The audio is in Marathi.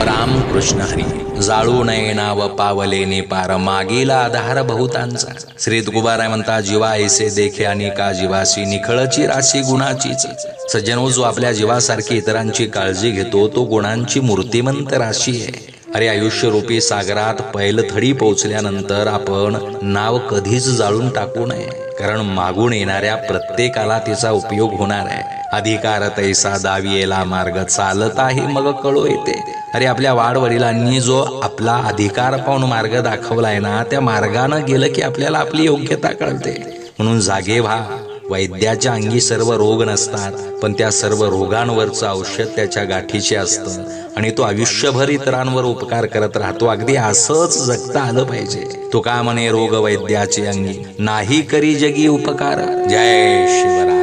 रामकृष्ण हरी जाळू नये नाव पावले पार मागीला आधार बहुतांचा. श्री तुकोबाराय म्हणता जीवा ऐसे देखे आणि का जीवाशी निखळची राशी गुणाचीच. सज्जनो जो आपल्या जीवासारखी इतरांची काळजी घेतो तो गुणांची मूर्तिमंत राशी आहे. अरे आयुष्य रूपी सागरात पैलथडी पोहोचल्यानंतर आपण नाव कधीच जाळून टाकू नये. कारण मागून येणाऱ्या प्रत्येकाला तिचा उपयोग होणार आहे. अधिकार तैसा दावियेला मार्ग चालत आहे मग कळू येते. अरे आपल्या वाडवडिलांनी जो आपला अधिकार पाहून मार्ग दाखवलाय ना त्या मार्गानं गेलं की आपल्याला आपली योग्यता कळते. म्हणून जागे व्हा. वैद्याच्या अंगी सर्व रोग नसतात पण त्या सर्व रोगांवरचं औषध त्याच्या गाठीचे असतं आणि तो आयुष्यभर इतरांवर उपकार करत राहतो. अगदी असंच जगता आलं पाहिजे. तो का म्हणे रोग वैद्याचे अंगी? नाही करी जगी उपकार. जय शिवराय.